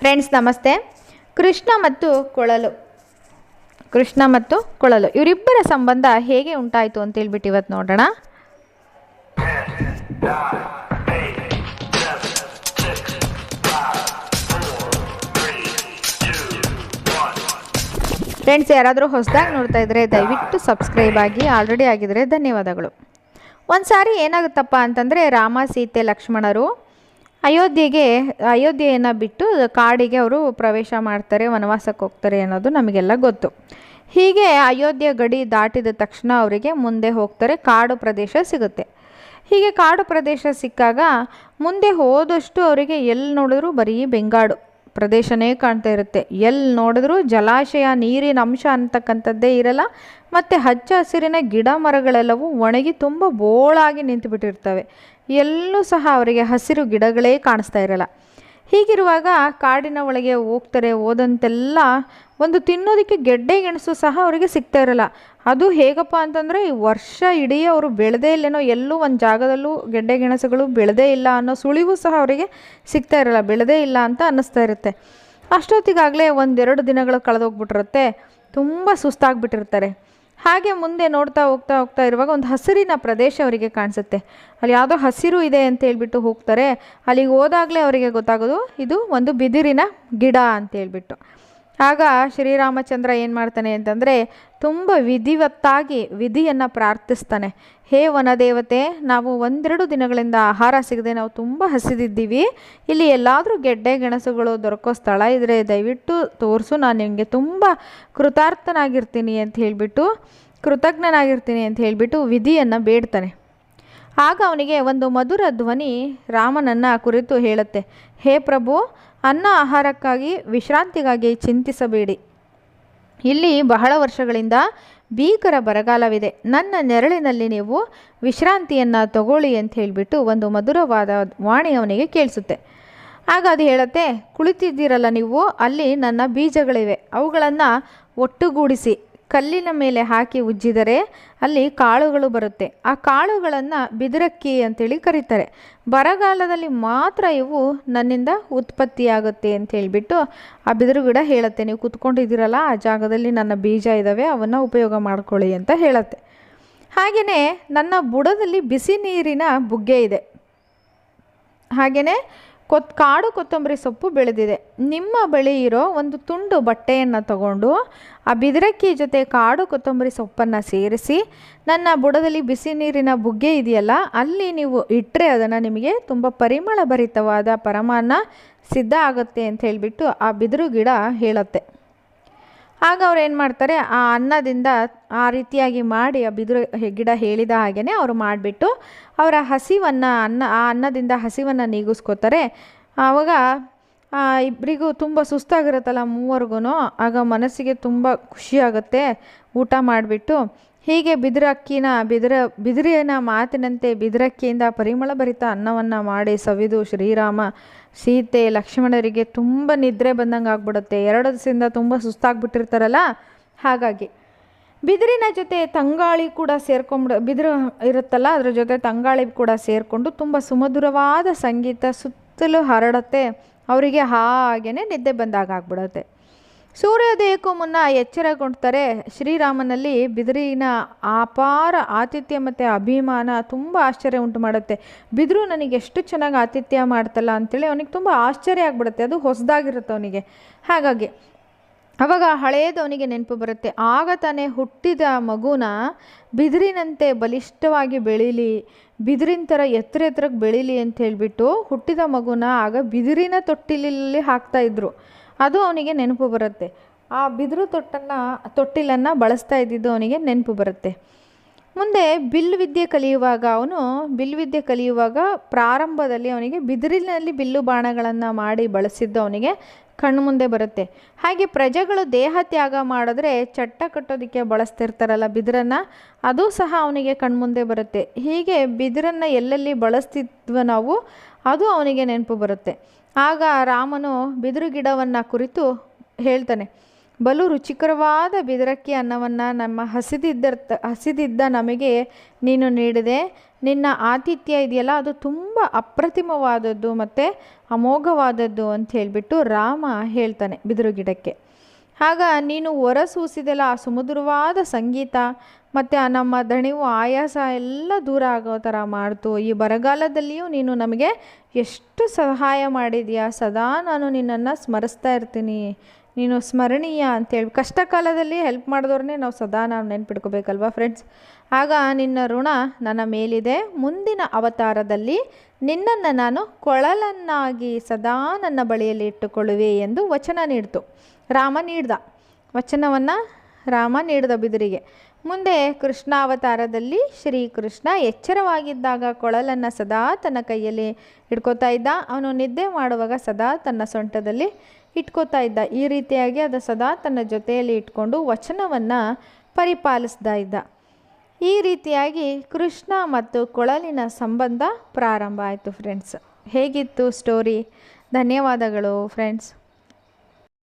Friends ನಮಸ್ತೆ. ಕೃಷ್ಣ ಮತ್ತು ಕೊಳಲು. ಕೃಷ್ಣ ಮತ್ತು ಕೊಳಲು. ಇವರಿಬ್ಬರ ಸಂಬಂಧ ಹೇಗೆ ಉಂಟಾಯಿತು ಅಂತ ಹೇಳ್ಬಿಟ್ಟು ಇವತ್ತು ನೋಡೋಣ. ಫ್ರೆಂಡ್ಸ್ ಯಾರಾದರೂ ಹೊಸದಾಗಿ ನೋಡ್ತಾ ಇದ್ರೆ ದಯವಿಟ್ಟು ಸಬ್ಸ್ಕ್ರೈಬ್ ಆಗಿ ಆಲ್ರೆಡಿ ಆಗಿದ್ರೆ ಧನ್ಯವಾದಗಳು. ಒಂದು ಸಾರಿ ಏನಾಗುತ್ತಪ್ಪ ಅಂತಂದರೆ ರಾಮ, ಸೀತೆ, ಲಕ್ಷ್ಮಣರು ಅಯೋಧ್ಯೆಗೆ, ಅಯೋಧ್ಯೆಯನ್ನು ಬಿಟ್ಟು ಕಾಡಿಗೆ ಅವರು ಪ್ರವೇಶ ಮಾಡ್ತಾರೆ, ವನವಾಸಕ್ಕೆ ಹೋಗ್ತಾರೆ ಅನ್ನೋದು ನಮಗೆಲ್ಲ ಗೊತ್ತು. ಹೀಗೆ ಅಯೋಧ್ಯೆ ಗಡಿ ದಾಟಿದ ತಕ್ಷಣ ಅವರಿಗೆ ಮುಂದೆ ಹೋಗ್ತಾರೆ, ಕಾಡು ಪ್ರದೇಶ ಸಿಗುತ್ತೆ. ಹೀಗೆ ಕಾಡು ಪ್ರದೇಶ ಸಿಕ್ಕಾಗ ಮುಂದೆ ಹೋದಷ್ಟು ಅವರಿಗೆ ಎಲ್ಲಿ ನೋಡಿದ್ರು ಬರೀ ಬೆಂಗಾಡು ಪ್ರದೇಶನೇ ಕಾಣ್ತಾ ಇರುತ್ತೆ. ಎಲ್ಲಿ ನೋಡಿದ್ರೂ ಜಲಾಶಯ, ನೀರಿನ ಅಂಶ ಅಂತಕ್ಕಂಥದ್ದೇ ಇರಲ್ಲ, ಮತ್ತು ಹಚ್ಚ ಹಸಿರಿನ ಗಿಡ ಮರಗಳೆಲ್ಲವೂ ಒಣಗಿ ತುಂಬ ಬೋಳಾಗಿ ನಿಂತುಬಿಟ್ಟಿರ್ತವೆ. ಎಲ್ಲೂ ಸಹ ಅವರಿಗೆ ಹಸಿರು ಗಿಡಗಳೇ ಕಾಣಿಸ್ತಾ ಇರಲ್ಲ. ಹೀಗಿರುವಾಗ ಕಾಡಿನ ಒಳಗೆ ಹೋಗ್ತಾರೆ, ಹೋದಂತೆಲ್ಲ ಒಂದು ತಿನ್ನೋದಕ್ಕೆ ಗೆಡ್ಡೆ ಗೆಣಸು ಸಹ ಅವರಿಗೆ ಸಿಗ್ತಾ ಇರಲ್ಲ. ಅದು ಹೇಗಪ್ಪ ಅಂತಂದರೆ, ಈ ವರ್ಷ ಇಡೀ ಅವರು ಬೆಳೆದೇ ಇಲ್ಲೇನೋ, ಎಲ್ಲೂ ಒಂದು ಜಾಗದಲ್ಲೂ ಗೆಡ್ಡೆ ಗೆಣಸುಗಳು ಬೆಳೆದೇ ಇಲ್ಲ ಅನ್ನೋ ಸುಳಿವು ಸಹ ಅವರಿಗೆ ಸಿಗ್ತಾ ಇರಲ್ಲ, ಬೆಳೆದೇ ಇಲ್ಲ ಅಂತ ಅನ್ನಿಸ್ತಾ ಇರುತ್ತೆ. ಅಷ್ಟೊತ್ತಿಗಾಗಲೇ ಒಂದೆರಡು ದಿನಗಳು ಕಳೆದೋಗ್ಬಿಟ್ಟಿರುತ್ತೆ. ತುಂಬ ಸುಸ್ತಾಗ್ಬಿಟ್ಟಿರ್ತಾರೆ. ಹಾಗೆ ಮುಂದೆ ನೋಡ್ತಾ ಹೋಗ್ತಾ ಹೋಗ್ತಾ ಇರುವಾಗ ಒಂದು ಹಸಿರಿನ ಪ್ರದೇಶ ಅವರಿಗೆ ಕಾಣಿಸುತ್ತೆ. ಅಲ್ಲಿ ಯಾವುದೋ ಹಸಿರು ಇದೆ ಅಂತ ಹೇಳ್ಬಿಟ್ಟು ಹೋಗ್ತಾರೆ. ಅಲ್ಲಿಗೆ ಹೋದಾಗಲೇ ಅವರಿಗೆ ಗೊತ್ತಾಗೋದು, ಇದು ಒಂದು ಬಿದಿರಿನ ಗಿಡ ಅಂತ ಹೇಳ್ಬಿಟ್ಟು. ಆಗ ಶ್ರೀರಾಮಚಂದ್ರ ಏನು ಮಾಡ್ತಾನೆ ಅಂತಂದರೆ ತುಂಬ ವಿಧಿವತ್ತಾಗಿ ವಿಧಿಯನ್ನು ಪ್ರಾರ್ಥಿಸ್ತಾನೆ. ಹೇ ವನದೇವತೆ, ನಾವು ಒಂದೆರಡು ದಿನಗಳಿಂದ ಆಹಾರ ಸಿಗದೆ ನಾವು ತುಂಬ ಹಸಿದಿದ್ದೀವಿ. ಇಲ್ಲಿ ಎಲ್ಲಾದರೂ ಗೆಡ್ಡೆ ಗೆಣಸುಗಳು ದೊರಕೋ ಸ್ಥಳ ಇದ್ದರೆ ದಯವಿಟ್ಟು ತೋರಿಸು, ನಾನು ನಿಮಗೆ ತುಂಬ ಕೃತಾರ್ಥನಾಗಿರ್ತೀನಿ ಅಂತ ಹೇಳಿಬಿಟ್ಟು, ಕೃತಜ್ಞನಾಗಿರ್ತೀನಿ ಅಂತ ಹೇಳಿಬಿಟ್ಟು ವಿಧಿಯನ್ನು ಬೇಡ್ತಾನೆ. ಆಗ ಅವನಿಗೆ ಒಂದು ಮಧುರ ಧ್ವನಿ ರಾಮನನ್ನು ಕುರಿತು ಹೇಳುತ್ತೆ. ಹೇ ಪ್ರಭು ಅನ್ನ ಆಹಾರಕ್ಕಾಗಿ ವಿಶ್ರಾಂತಿಗಾಗಿ ಚಿಂತಿಸಬೇಡಿ. ಇಲ್ಲಿ ಬಹಳ ವರ್ಷಗಳಿಂದ ಭೀಕರ ಬರಗಾಲವಿದೆ. ನನ್ನ ನೆರಳಿನಲ್ಲಿ ನೀವು ವಿಶ್ರಾಂತಿಯನ್ನು ತಗೊಳ್ಳಿ ಅಂತ ಹೇಳಿಬಿಟ್ಟು ಒಂದು ಮಧುರವಾದ ವಾಣಿ ಅವನಿಗೆ ಕೇಳಿಸುತ್ತೆ. ಆಗ ಅದು ಹೇಳುತ್ತೆ, ಕುಳಿತಿದ್ದೀರಲ್ಲ ನೀವು? ಅಲ್ಲಿ ನನ್ನ ಬೀಜಗಳಿವೆ. ಅವುಗಳನ್ನು ಒಟ್ಟುಗೂಡಿಸಿ. ಕಲ್ಲಿನ ಮೇಲೆ ಹಾಕಿ ಉಜ್ಜಿದರೆ ಅಲ್ಲಿ ಕಾಳುಗಳು ಬರುತ್ತೆ. ಆ ಕಾಳುಗಳನ್ನು ಬಿದಿರಕ್ಕಿ ಅಂತೇಳಿ ಕರೀತಾರೆ. ಬರಗಾಲದಲ್ಲಿ ಮಾತ್ರ ಇವು ನನ್ನಿಂದ ಉತ್ಪತ್ತಿಯಾಗುತ್ತೆ ಅಂತ ಹೇಳಿಬಿಟ್ಟು ಆ ಬಿದಿರು ಗಿಡ ಹೇಳುತ್ತೆ. ನೀವು ಕುತ್ಕೊಂಡಿದ್ದೀರಲ್ಲ, ಆ ಜಾಗದಲ್ಲಿ ನನ್ನ ಬೀಜ ಇದ್ದಾವೆ ಅವನ್ನು ಉಪಯೋಗ ಮಾಡ್ಕೊಳ್ಳಿ ಅಂತ ಹೇಳುತ್ತೆ. ಹಾಗೆಯೇ ನನ್ನ ಬುಡದಲ್ಲಿ ಬಿಸಿ ನೀರಿನ ಬುಗ್ಗೆ ಇದೆ. ಹಾಗೆಯೇ ಕೊತ್, ಕಾಡು ಕೊತ್ತಂಬರಿ ಸೊಪ್ಪು ಬೆಳೆದಿದೆ. ನಿಮ್ಮ ಬಳಿ ಇರೋ ಒಂದು ತುಂಡು ಬಟ್ಟೆಯನ್ನು ತಗೊಂಡು ಆ ಬಿದಿರಕ್ಕಿ ಜೊತೆ ಕಾಡು ಕೊತ್ತಂಬರಿ ಸೊಪ್ಪನ್ನು ಸೇರಿಸಿ, ನನ್ನ ಬುಡದಲ್ಲಿ ಬಿಸಿ ನೀರಿನ ಬುಗ್ಗೆ ಇದೆಯಲ್ಲ, ಅಲ್ಲಿ ನೀವು ಇಟ್ಟರೆ ಅದನ್ನು ನಿಮಗೆ ತುಂಬ ಪರಿಮಳ ಭರಿತವಾದ ಪರಮಾನ್ನ ಸಿದ್ಧ ಆಗುತ್ತೆ ಅಂತ ಹೇಳಿಬಿಟ್ಟು ಆ ಬಿದಿರು ಗಿಡ ಹೇಳುತ್ತೆ. ಆಗ ಅವ್ರು ಏನು ಮಾಡ್ತಾರೆ, ಆ ಅನ್ನದಿಂದ ಆ ರೀತಿಯಾಗಿ ಮಾಡಿ ಆ ಬಿದಿರು ಗಿಡ ಹೇಳಿದ ಹಾಗೆಯೇ ಅವರು ಮಾಡಿಬಿಟ್ಟು ಅವರ ಹಸಿವನ್ನು, ಅನ್ನ, ಆ ಅನ್ನದಿಂದ ಹಸಿವನ್ನು ನೀಗಿಸ್ಕೋತಾರೆ. ಆವಾಗ ಇಬ್ಬರಿಗೂ ತುಂಬ ಸುಸ್ತಾಗಿರುತ್ತಲ್ಲ ಮೂವರ್ಗು ಆಗ ಮನಸ್ಸಿಗೆ ತುಂಬ ಖುಷಿಯಾಗುತ್ತೆ. ಊಟ ಮಾಡಿಬಿಟ್ಟು ಹೀಗೆ ಬಿದಿರಕ್ಕಿನ ಬಿದಿರ ಬಿದಿರಿನ ಮಾತಿನಂತೆ ಬಿದಿರಕ್ಕಿಯಿಂದ ಪರಿಮಳ ಭರಿತ ಅನ್ನವನ್ನು ಮಾಡಿ ಸವಿದು ಶ್ರೀರಾಮ ಸೀತೆ ಲಕ್ಷ್ಮಣರಿಗೆ ತುಂಬ ನಿದ್ರೆ ಬಂದಂಗೆ ಆಗ್ಬಿಡುತ್ತೆ. ಎರಡು ದಿವಸದಿಂದ ತುಂಬ ಸುಸ್ತಾಗ್ಬಿಟ್ಟಿರ್ತಾರಲ್ಲ? ಹಾಗಾಗಿ ಬಿದಿರಿನ ಜೊತೆ ತಂಗಾಳಿ ಕೂಡ ಸೇರ್ಕೊಂಬಿಡ, ಬಿದಿರು ಇರುತ್ತಲ್ಲ, ಅದರ ಜೊತೆ ತಂಗಾಳಿ ಕೂಡ ಸೇರಿಕೊಂಡು ತುಂಬ ಸುಮಧುರವಾದ ಸಂಗೀತ ಸುತ್ತಲೂ ಹರಡುತ್ತೆ. ಅವರಿಗೆ ಹಾಗೇ ನಿದ್ದೆ ಬಂದಾಗ ಆಗ್ಬಿಡುತ್ತೆ. ಸೂರ್ಯೋದಯಕ್ಕೂ ಮುನ್ನ ಎಚ್ಚರಗೊಂಡ್ತಾರೆ ಶ್ರೀರಾಮನಲ್ಲಿ ಬಿದಿರಿನ ಅಪಾರ ಆತಿಥ್ಯ ಮತ್ತು ಅಭಿಮಾನ ತುಂಬ ಆಶ್ಚರ್ಯ ಉಂಟು ಮಾಡುತ್ತೆ. ಬಿದಿರು ನನಗೆ ಎಷ್ಟು ಚೆನ್ನಾಗಿ ಆತಿಥ್ಯ ಮಾಡ್ತಲ್ಲ ಅಂತೇಳಿ ಅವನಿಗೆ ತುಂಬ ಆಶ್ಚರ್ಯ ಆಗಿಬಿಡುತ್ತೆ. ಅದು ಹೊಸದಾಗಿರುತ್ತೆ ಅವನಿಗೆ. ಹಾಗಾಗಿ ಅವಾಗ ಹಳೆಯದು ಅವನಿಗೆ ನೆನಪು ಬರುತ್ತೆ. ಆಗ ತಾನೇ ಹುಟ್ಟಿದ ಮಗುನ ಬಿದಿರಿನಂತೆ ಬಲಿಷ್ಠವಾಗಿ ಬೆಳೀಲಿ, ಬಿದಿರಿನ ಥರ ಎತ್ತರ ಎತ್ತರಕ್ಕೆ ಬೆಳೀಲಿ ಅಂತ ಹೇಳಿಬಿಟ್ಟು ಹುಟ್ಟಿದ ಮಗುನ ಆಗ ಬಿದಿರಿನ ತೊಟ್ಟಿಲಲ್ಲಿ ಹಾಕ್ತಾಯಿದ್ರು ಅದು ಅವನಿಗೆ ನೆನಪು ಬರುತ್ತೆ. ಆ ಬಿದಿರು ತೊಟ್ಟನ್ನು, ತೊಟ್ಟಿಲನ್ನು ಬಳಸ್ತಾ ಇದ್ದಿದ್ದು ಅವನಿಗೆ ನೆನಪು ಬರುತ್ತೆ. ಮುಂದೆ ಬಿಲ್ಲು ವಿದ್ಯೆ ಕಲಿಯುವಾಗ ಅವನು, ಬಿಲ್ ವಿದ್ಯೆ ಕಲಿಯುವಾಗ ಪ್ರಾರಂಭದಲ್ಲಿ ಅವನಿಗೆ ಬಿದಿರಿನಲ್ಲಿ ಬಿಲ್ಲು ಬಾಣಗಳನ್ನು ಮಾಡಿ ಬಳಸಿದ್ದು ಅವನಿಗೆ ಕಣ್ಣು ಮುಂದೆ ಬರುತ್ತೆ. ಹಾಗೆ ಪ್ರಜೆಗಳು ದೇಹ ತ್ಯಾಗ ಮಾಡಿದ್ರೆ ಚಟ್ಟ ಕಟ್ಟೋದಕ್ಕೆ ಬಳಸ್ತಿರ್ತಾರಲ್ಲ ಬಿದಿರನ್ನು, ಅದು ಸಹ ಅವನಿಗೆ ಕಣ್ಮುಂದೆ ಬರುತ್ತೆ. ಹೀಗೆ ಬಿದಿರನ್ನು ಎಲ್ಲೆಲ್ಲಿ ಬಳಸ್ತಿದ್ವ ನಾವು, ಅದು ಅವನಿಗೆ ನೆನಪು ಬರುತ್ತೆ. ಆಗ ರಾಮನು ಬಿದಿರು ಗಿಡವನ್ನು ಕುರಿತು ಹೇಳ್ತಾನೆ ಬಲು ರುಚಿಕರವಾದ ಬಿದರಕ್ಕಿ ಅನ್ನವನ್ನು ನಮ್ಮ ಹಸಿದಿದ್ದ ಹಸಿದಿದ್ದ ನಮಗೆ ನೀನು ನೀಡಿದೆ. ನಿನ್ನ ಆತಿಥ್ಯ ಇದೆಯಲ್ಲ, ಅದು ತುಂಬ ಅಪ್ರತಿಮವಾದದ್ದು ಮತ್ತು ಅಮೋಘವಾದದ್ದು ಅಂತ ಹೇಳಿಬಿಟ್ಟು ರಾಮ ಹೇಳ್ತಾನೆ ಬಿದಿರು ಗಿಡಕ್ಕೆ. ಆಗ ನೀನು ಹೊರಸೂಸಿದೆಲ್ಲ ಆ ಸುಮಧುರವಾದ ಸಂಗೀತ ಮತ್ತು ನಮ್ಮ ದಣಿವು ಆಯಾಸ ಎಲ್ಲ ದೂರ ಆಗೋ ಥರ ಮಾಡ್ತು. ಈ ಬರಗಾಲದಲ್ಲಿಯೂ ನೀನು ನಮಗೆ ಎಷ್ಟು ಸಹಾಯ ಮಾಡಿದೆಯಾ? ಸದಾ ನಾನು ನಿನ್ನನ್ನು ಸ್ಮರಿಸ್ತಾ ಇರ್ತೀನಿ. ನೀನು ಸ್ಮರಣೀಯ ಅಂತೇಳಿ. ಕಷ್ಟ ಕಾಲದಲ್ಲಿ ಹೆಲ್ಪ್ ಮಾಡಿದವ್ರನ್ನೇ ನಾವು ಸದಾ ನಾವು ನೆನ್ಪಿಟ್ಕೋಬೇಕಲ್ವಾ ಫ್ರೆಂಡ್ಸ್ ಆಗ ನಿನ್ನ ಋಣ ನನ್ನ ಮೇಲಿದೆ. ಮುಂದಿನ ಅವತಾರದಲ್ಲಿ ನಿನ್ನನ್ನು ನಾನು ಕೊಳಲನ್ನಾಗಿ ಸದಾ ನನ್ನ ಬಳಿಯಲ್ಲಿ ಇಟ್ಟುಕೊಳ್ಳುವೆ ಎಂದು ವಚನ ನೀಡ್ತು. ರಾಮ ನೀಡ್ದ. ವಚನವನ್ನು ರಾಮ ನೀಡಿದ ಬಿದಿರಿಗೆ. ಮುಂದೆ ಕೃಷ್ಣ ಅವತಾರದಲ್ಲಿ ಶ್ರೀಕೃಷ್ಣ ಎಚ್ಚರವಾಗಿದ್ದಾಗ ಕೊಳಲನ್ನು ಸದಾ ತನ್ನ ಕೈಯಲ್ಲಿ ಇಟ್ಕೋತಾ ಇದ್ದ. ಅವನು ನಿದ್ದೆ ಮಾಡುವಾಗ ಸದಾ ತನ್ನ ಸೊಂಟದಲ್ಲಿ ಇಟ್ಕೋತಾ ಇದ್ದ. ಈ ರೀತಿಯಾಗಿ ಅದು ಸದಾ ತನ್ನ ಜೊತೆಯಲ್ಲಿ ಇಟ್ಕೊಂಡು ವಚನವನ್ನು ಪರಿಪಾಲಿಸ್ತಾ ಇದ್ದ. ಈ ರೀತಿಯಾಗಿ ಕೃಷ್ಣ ಮತ್ತು ಕೊಳಲಿನ ಸಂಬಂಧ ಪ್ರಾರಂಭ ಆಯಿತು ಫ್ರೆಂಡ್ಸ್ ಹೇಗಿತ್ತು ಸ್ಟೋರಿ ಧನ್ಯವಾದಗಳು ಫ್ರೆಂಡ್ಸ್